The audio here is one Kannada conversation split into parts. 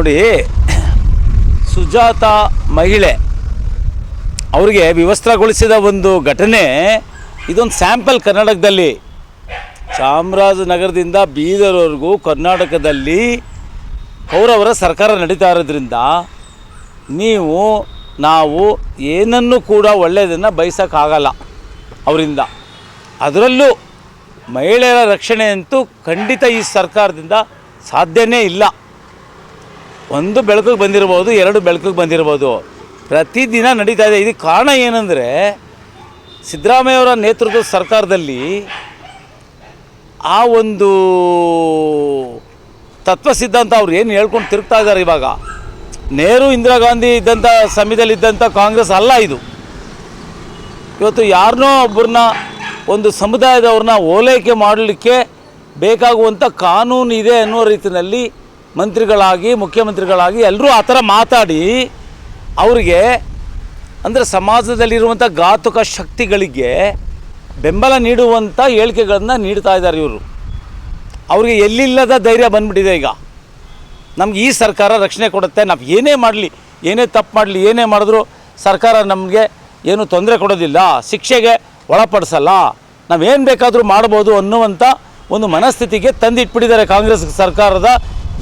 ನೋಡಿ, ಸುಜಾತ ಮಹಿಳೆ, ಅವರಿಗೆ ವಿವಸ್ತ್ರಗೊಳಿಸಿದ ಒಂದು ಘಟನೆ, ಇದೊಂದು ಸ್ಯಾಂಪಲ್ ಕರ್ನಾಟಕದಲ್ಲಿ. ಚಾಮರಾಜನಗರದಿಂದ ಬೀದರ್ವರೆಗೂ ಕರ್ನಾಟಕದಲ್ಲಿ ಕೌರವರ ಸರ್ಕಾರ ನಡೀತಾ ಇರೋದ್ರಿಂದ ನೀವು, ನಾವು ಏನನ್ನು ಕೂಡ ಒಳ್ಳೆಯದನ್ನು ಬಯಸೋಕ್ಕಾಗಲ್ಲ ಅವರಿಂದ. ಅದರಲ್ಲೂ ಮಹಿಳೆಯರ ರಕ್ಷಣೆ ಅಂತೂ ಖಂಡಿತ ಈ ಸರ್ಕಾರದಿಂದ ಸಾಧ್ಯವೇ ಇಲ್ಲ. ಒಂದು ಬೆಳಕಿಗೆ ಬಂದಿರ್ಬೋದು, ಎರಡು ಬೆಳಕಿಗೆ ಬಂದಿರ್ಬೋದು. ಪ್ರತಿದಿನ ನಡೀತಾ ಇದೆ. ಇದಕ್ಕೆ ಕಾರಣ ಏನಂದರೆ, ಸಿದ್ದರಾಮಯ್ಯವರ ನೇತೃತ್ವದ ಸರ್ಕಾರದಲ್ಲಿ ಆ ಒಂದು ತತ್ವ ಸಿದ್ಧಾಂತ ಅವ್ರು ಏನು ಹೇಳ್ಕೊಂಡು ತಿರುಗ್ತಾ ಇದ್ದಾರೆ ಇವಾಗ? ನೆಹರು, ಇಂದಿರಾ ಗಾಂಧಿ ಇದ್ದಂಥ ಸಮಯದಲ್ಲಿ ಇದ್ದಂಥ ಕಾಂಗ್ರೆಸ್ ಅಲ್ಲ ಇದು. ಇವತ್ತು ಯಾರನ್ನೋ ಒಬ್ಬರನ್ನ ಒಂದು ಸಮುದಾಯದವ್ರನ್ನ ಓಲೈಕೆ ಮಾಡಲಿಕ್ಕೆ ಬೇಕಾಗುವಂಥ ಕಾನೂನು ಇದೆ ಅನ್ನೋ ರೀತಿಯಲ್ಲಿ ಮಂತ್ರಿಗಳಾಗಿ, ಮುಖ್ಯಮಂತ್ರಿಗಳಾಗಿ ಎಲ್ಲರೂ ಆ ಥರ ಮಾತಾಡಿ ಅವರಿಗೆ ಅಂದರೆ ಸಮಾಜದಲ್ಲಿರುವಂಥ ಘಾತುಕ ಶಕ್ತಿಗಳಿಗೆ ಬೆಂಬಲ ನೀಡುವಂಥ ಹೇಳಿಕೆಗಳನ್ನು ನೀಡ್ತಾ ಇದ್ದಾರೆ ಇವರು. ಅವ್ರಿಗೆ ಎಲ್ಲಿಲ್ಲದ ಧೈರ್ಯ ಬಂದ್ಬಿಟ್ಟಿದೆ ಈಗ. ನಮ್ಗೆ ಈ ಸರ್ಕಾರ ರಕ್ಷಣೆ ಕೊಡುತ್ತೆ, ನಾವು ಏನೇ ಮಾಡಲಿ, ಏನೇ ತಪ್ಪು ಮಾಡಲಿ, ಏನೇ ಮಾಡಿದ್ರು ಸರ್ಕಾರ ನಮಗೆ ಏನು ತೊಂದರೆ ಕೊಡೋದಿಲ್ಲ, ಶಿಕ್ಷೆಗೆ ಒಳಪಡಿಸಲ್ಲ ನಾವೇನು ಬೇಕಾದರೂ ಮಾಡ್ಬೋದು ಅನ್ನುವಂಥ ಒಂದು ಮನಸ್ಥಿತಿಗೆ ತಂದಿಟ್ಬಿಟ್ಟಿದ್ದಾರೆ ಕಾಂಗ್ರೆಸ್ ಸರ್ಕಾರದ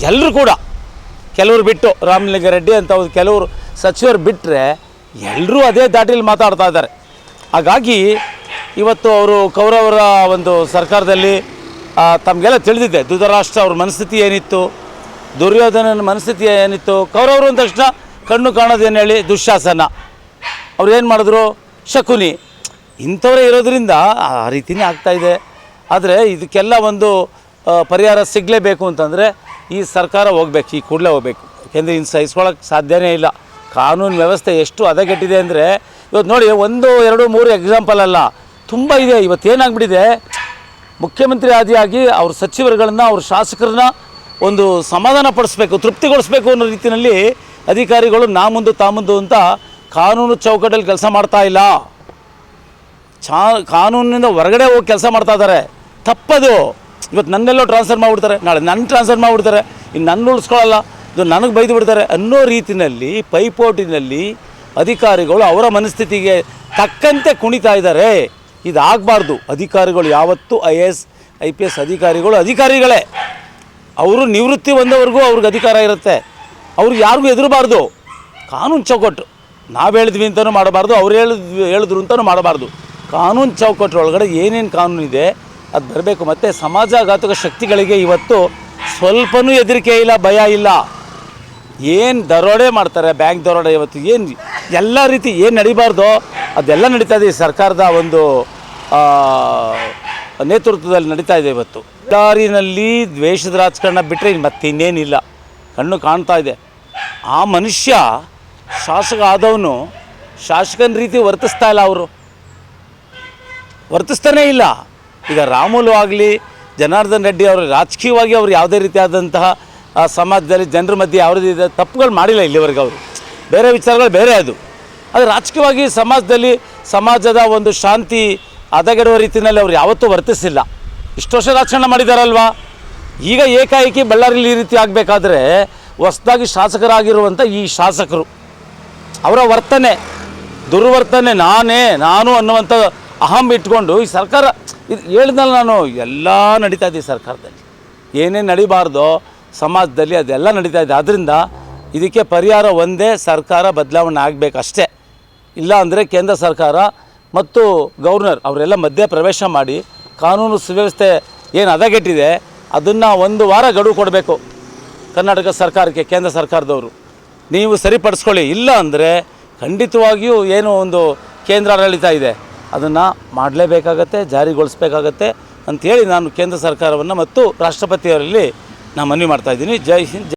ಎಲ್ಲರೂ ಕೂಡ. ಕೆಲವರು ಬಿಟ್ಟು ರಾಮಲಿಂಗಾರೆಡ್ಡಿ ಅಂತ ಒಂದು ಕೆಲವರು ಸಚಿವರು ಬಿಟ್ಟರೆ ಎಲ್ಲರೂ ಅದೇ ದಾಟಿಲಿ ಮಾತಾಡ್ತಾ ಇದ್ದಾರೆ. ಹಾಗಾಗಿ ಇವತ್ತು ಅವರು ಕೌರವರ ಒಂದು ಸರ್ಕಾರದಲ್ಲಿ ತಮಗೆಲ್ಲ ತಿಳಿದಿದೆ, ಧೃತರಾಷ್ಟ್ರ ಅವ್ರ ಮನಸ್ಥಿತಿ ಏನಿತ್ತು, ದುರ್ಯೋಧನನ ಮನಸ್ಥಿತಿ ಏನಿತ್ತು, ಕೌರವರು ಅಂದ ತಕ್ಷಣ ಕಣ್ಣು ಕಾಣೋದೇನು ಹೇಳಿ ದುಶ್ಯಾಸನ ಅವ್ರು ಏನು ಮಾಡಿದ್ರು? ಶಕುನಿ. ಇಂಥವರೇ ಇರೋದರಿಂದ ಆ ರೀತಿಯೇ ಆಗ್ತಾಯಿದೆ ಆದರೆ ಇದಕ್ಕೆಲ್ಲ ಒಂದು ಪರಿಹಾರ ಸಿಗಲೇಬೇಕು ಅಂತಂದರೆ ಈ ಸರ್ಕಾರ ಹೋಗ್ಬೇಕು, ಈ ಕೂಡಲೇ ಹೋಗ್ಬೇಕು. ಯಾಕೆಂದರೆ ಇನ್ನು ಸಹಿಸ್ಕೊಳ್ಳೋಕೆ ಸಾಧ್ಯವೇ ಇಲ್ಲ. ಕಾನೂನು ವ್ಯವಸ್ಥೆ ಎಷ್ಟು ಹದಗೆಟ್ಟಿದೆ ಅಂದರೆ ಇವತ್ತು ನೋಡಿ, ಒಂದು, ಎರಡು, ಮೂರು ಎಕ್ಸಾಂಪಲ್ ಅಲ್ಲ. ತುಂಬ ಇದೆ. ಇವತ್ತು ಏನಾಗ್ಬಿಟ್ಟಿದೆ? ಮುಖ್ಯಮಂತ್ರಿ ಆದಿಯಾಗಿ ಅವ್ರ ಸಚಿವರುಗಳನ್ನ, ಅವ್ರ ಶಾಸಕರನ್ನ ಒಂದು ಸಮಾಧಾನ ಪಡಿಸ್ಬೇಕು ತೃಪ್ತಿಗೊಳಿಸ್ಬೇಕು ಅನ್ನೋ ರೀತಿಯಲ್ಲಿ ಅಧಿಕಾರಿಗಳು ನಾ ಮುಂದು ತಾ ಮುಂದು ಅಂತ ಕಾನೂನು ಚೌಕಟ್ಟಲ್ಲಿ ಕೆಲಸ ಮಾಡ್ತಾ ಇಲ್ಲ. ಚಾ, ಕಾನೂನಿನಿಂದ ಹೊರಗಡೆ ಹೋಗಿ ಕೆಲಸ ಮಾಡ್ತಾ ಇದ್ದಾರೆ ತಪ್ಪದು. ಇವತ್ತು ನನ್ನೆಲ್ಲೋ ಟ್ರಾನ್ಸ್ಫರ್ ಮಾಡಿಬಿಡ್ತಾರೆ, ನಾಳೆ ನನ್ನ ಟ್ರಾನ್ಸ್ಫರ್ ಮಾಡಿಬಿಡ್ತಾರೆ ಇನ್ನು ನನ್ನ ಉಳಿಸ್ಕೊಳ್ಳಲ್ಲ ಇದು ನನಗೆ ಬೈದು ಬಿಡ್ತಾರೆ ಅನ್ನೋ ರೀತಿಯಲ್ಲಿ ಪೈಪೋಟಿನಲ್ಲಿ ಅಧಿಕಾರಿಗಳು ಅವರ ಮನಸ್ಥಿತಿಗೆ ತಕ್ಕಂತೆ ಕುಣಿತಾ ಇದ್ದಾರೆ. ಇದಾಗಬಾರ್ದು. ಅಧಿಕಾರಿಗಳು ಯಾವತ್ತೂ I A S, I P S ಅಧಿಕಾರಿಗಳು ಅಧಿಕಾರಿಗಳೇ. ಅವರು ನಿವೃತ್ತಿ ಬಂದವರೆಗೂ ಅವ್ರಿಗೆ ಅಧಿಕಾರ ಇರುತ್ತೆ. ಅವ್ರಿಗೆ ಯಾರಿಗೂ ಎದುರಬಾರ್ದು ಕಾನೂನು ಚೌಕಟ್ಟು. ನಾವು ಹೇಳಿದ್ವಿ ಅಂತಲೂ ಮಾಡಬಾರ್ದು, ಅವ್ರು ಹೇಳಿದ್ವಿ ಹೇಳಿದ್ರು ಅಂತಲೂ ಮಾಡಬಾರ್ದು. ಕಾನೂನು ಚೌಕಟ್ಟರೊಳಗಡೆ ಏನೇನು ಕಾನೂನು ಇದೆ ಅದು ಬರಬೇಕು. ಮತ್ತು ಸಮಾಜಘಾತಕ ಶಕ್ತಿಗಳಿಗೆ ಇವತ್ತು ಸ್ವಲ್ಪನೂ ಹೆದರಿಕೆ ಇಲ್ಲ, ಭಯ ಇಲ್ಲ. ಏನು ದರೋಡೆ ಮಾಡ್ತಾರೆ, ಬ್ಯಾಂಕ್ ದರೋಡೆ ಇವತ್ತು ಏನು, ಎಲ್ಲ ರೀತಿ ಏನು ನಡಿಬಾರ್ದೋ, ಅದೆಲ್ಲ ನಡೀತಾ ಇದೆ. ಸರ್ಕಾರದ ಒಂದು ನೇತೃತ್ವದಲ್ಲಿ ನಡೀತಾ ಇದೆ ಇವತ್ತು. ದಾರಿನಲ್ಲಿ ದ್ವೇಷದ ರಾಜಕಾರಣ ಬಿಟ್ಟರೆ ಮತ್ತೆ ಇನ್ನೇನಿಲ್ಲ. ಕಣ್ಣು ಕಾಣ್ತಾ ಇದೆ. ಆ ಮನುಷ್ಯ ಶಾಸಕ ಆದವನು ಶಾಸಕನ ರೀತಿ ವರ್ತಿಸ್ತಾ ಇಲ್ಲ ಅವರು. ವರ್ತಿಸ್ತಾನೇ ಇಲ್ಲ. ಈಗ ರಾಮುಲು ಆಗಲಿ, ಜನಾರ್ದನ್ ರೆಡ್ಡಿ ಅವರು ರಾಜಕೀಯವಾಗಿ ಅವರು ಯಾವುದೇ ರೀತಿಯಾದಂತಹ ಸಮಾಜದಲ್ಲಿ ಜನರ ಮಧ್ಯೆ ಯಾವುದೇ ತಪ್ಪುಗಳು ಮಾಡಿಲ್ಲ ಇಲ್ಲಿವರೆಗೆ ಅವರು. ಬೇರೆ ವಿಚಾರಗಳು ಬೇರೆ ಅದು. ಅದು ರಾಜಕೀಯವಾಗಿ ಸಮಾಜದಲ್ಲಿ ಸಮಾಜದ ಒಂದು ಶಾಂತಿ ಹದಗೆಡುವ ರೀತಿಯಲ್ಲಿ ಅವ್ರು ಯಾವತ್ತೂ ವರ್ತಿಸಿಲ್ಲ. ಇಷ್ಟು ವರ್ಷ ರಾಜಕಾರಣ ಮಾಡಿದಾರಲ್ವಾ? ಈಗ ಏಕಾಏಕಿ ಬಳ್ಳಾರಿಯಲ್ಲಿ ಈ ರೀತಿ ಆಗಬೇಕಾದ್ರೆ ಹೊಸದಾಗಿ ಶಾಸಕರಾಗಿರುವಂಥ ಈ ಶಾಸಕರು. ಅವರ ವರ್ತನೆ, ದುರ್ವರ್ತನೆ ನಾನೇ, ನಾನು ಅನ್ನುವಂಥ ಅಹಂ ಇಟ್ಕೊಂಡು ಈ ಸರ್ಕಾರ ಇದು ಹೇಳ್ದಲ್ಲ ನಾನು, ಎಲ್ಲ ನಡೀತಾ ಇದೆ ಸರ್ಕಾರದಲ್ಲಿ. ಏನೇನು ನಡಿಬಾರ್ದೋ, ಸಮಾಜದಲ್ಲಿ ಅದೆಲ್ಲ ನಡೀತಾ ಇದೆ. ಆದ್ದರಿಂದ ಇದಕ್ಕೆ ಪರಿಹಾರ ಒಂದೇ ಸರ್ಕಾರ ಬದಲಾವಣೆ ಆಗಬೇಕಷ್ಟೇ. ಇಲ್ಲ ಅಂದರೆ ಕೇಂದ್ರ ಸರ್ಕಾರ ಮತ್ತು ಗವರ್ನರ್ ಅವರೆಲ್ಲ ಮಧ್ಯೆ ಪ್ರವೇಶ ಮಾಡಿ ಕಾನೂನು ಸುವ್ಯವಸ್ಥೆ ಏನು ಹದಗೆಟ್ಟಿದೆ, ಅದನ್ನು ಒಂದು ವಾರ ಗಡುವು ಕೊಡಬೇಕು ಕರ್ನಾಟಕ ಸರ್ಕಾರಕ್ಕೆ, ಕೇಂದ್ರ ಸರ್ಕಾರದವರು. ನೀವು ಸರಿಪಡಿಸ್ಕೊಳ್ಳಿ. ಇಲ್ಲ ಅಂದರೆ ಖಂಡಿತವಾಗಿಯೂ ಏನು ಒಂದು ಕೇಂದ್ರ ಆಡಳಿತ ಇದೆ. ಅದನ್ನು ಮಾಡಲೇಬೇಕಾಗತ್ತೆ ಜಾರಿಗೊಳಿಸ್ಬೇಕಾಗತ್ತೆ ಅಂಥೇಳಿ ನಾನು ಕೇಂದ್ರ ಸರ್ಕಾರವನ್ನು ಮತ್ತು ರಾಷ್ಟ್ರಪತಿಯವರಲ್ಲಿ ನಾನು ಮನವಿ ಮಾಡ್ತಾಯಿದ್ದೀನಿ ಜೈ ಹಿಂದ್